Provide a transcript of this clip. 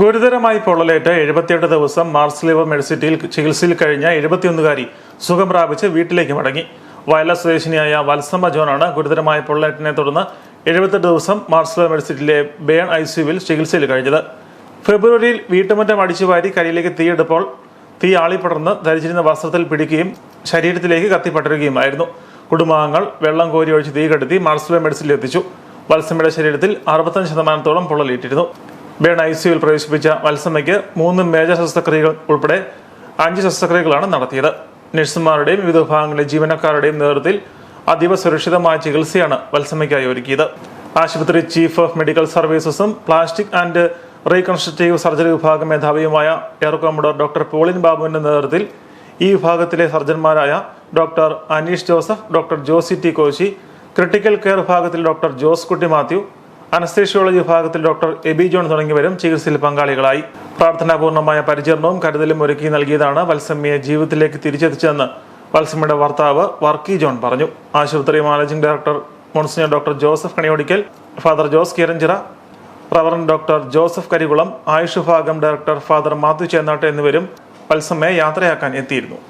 ഗുരുതരമായി പൊള്ളലേറ്റ് എഴുപത്തിയെട്ട് ദിവസം മാർസ്ലിവ മെഡിസിറ്റിയിൽ ചികിത്സയിൽ കഴിഞ്ഞ എഴുപത്തിയൊന്നുകാരി സുഖം പ്രാപിച്ച് വീട്ടിലേക്ക് മടങ്ങി. വയല സ്വദേശിനിയായ വത്സമ്മ ജോനാണ് ഗുരുതരമായ പൊള്ളലേറ്റിനെ തുടർന്ന് എഴുപത്തെട്ട് ദിവസം മാർസ്ലിവ മെഡിസിറ്റിയിലെ ബേൺ ഐ സിയുവിൽ ചികിത്സയിൽ കഴിഞ്ഞത്. ഫെബ്രുവരിയിൽ വീട്ടുമുറ്റം അടിച്ചുവാരി കരിയിലേക്ക് തീയെടുപ്പോൾ തീ ആളിപ്പടർന്ന് ധരിച്ചിരുന്ന വസ്ത്രത്തിൽ പിടിക്കുകയും ശരീരത്തിലേക്ക് കത്തിപ്പടരുകയുമായിരുന്നു. കുടുംബാംഗങ്ങൾ വെള്ളം കോരി ഒഴിച്ച് തീ കെടുത്തി മാർസ്ലിവർ മെഡിസിറ്റിയിൽ എത്തിച്ചു വത്സമ്മയുടെ ശരീരത്തിൽ അറുപത്തഞ്ച് ശതമാനത്തോളം പൊള്ളലേറ്റിരുന്നു. ബേൺ ഐ സിയുവിൽ പ്രവേശിപ്പിച്ച വത്സമയ്ക്ക് മൂന്ന് മേജർ ശസ്ത്രക്രിയകൾ ഉൾപ്പെടെ അഞ്ച് ശസ്ത്രക്രിയകളാണ് നടത്തിയത്. നഴ്സുമാരുടെയും വിവിധ വിഭാഗങ്ങളിലെ ജീവനക്കാരുടെയും നേതൃത്വത്തിൽ അതീവ സുരക്ഷിതമായ ചികിത്സയാണ് വത്സമയ്ക്കായി ഒരുക്കിയത്. ആശുപത്രി ചീഫ് ഓഫ് മെഡിക്കൽ സർവീസസും പ്ലാസ്റ്റിക് ആൻഡ് റീകൺസ്ട്രക്റ്റീവ് സർജറി വിഭാഗം മേധാവിയുമായ എയർ കോമഡോർ ഡോക്ടർ പോളിൻ ബാബുവിന്റെ നേതൃത്വത്തിൽ ഈ വിഭാഗത്തിലെ സർജന്മാരായ doctor Aneesh Joseph doctor Josy T Koshy critical care വിഭാഗത്തിൽ doctor Jose Kutty Mathew anaesthesiology വിഭാഗത്തിൽ ഡോക്ടർ എബി ജോൺ തുടങ്ങിയവരും ചികിത്സയിൽ പങ്കാളികളായി. പ്രാർത്ഥനാപൂർണമായ പരിചരണവും കരുതലും ഒരുക്കി നൽകിയതാണ് വത്സമ്മയെ ജീവിതത്തിലേക്ക് തിരിച്ചെത്തിച്ചതെന്ന് വത്സമ്മയുടെ ഭർത്താവ് വർക്കി ജോൺ പറഞ്ഞു. ആശുപത്രി managing director monsignor doctor Joseph Kaniyodickal father Jose Kiranchira reverend doctor Joseph Karikulam AYUSH വിഭാഗം ഡയറക്ടർ ഫാദർ മാത്യു ചേന്നാട്ട് എന്നിവരും വത്സമ്മയെ യാത്രയാക്കാൻ എത്തിയിരുന്നു.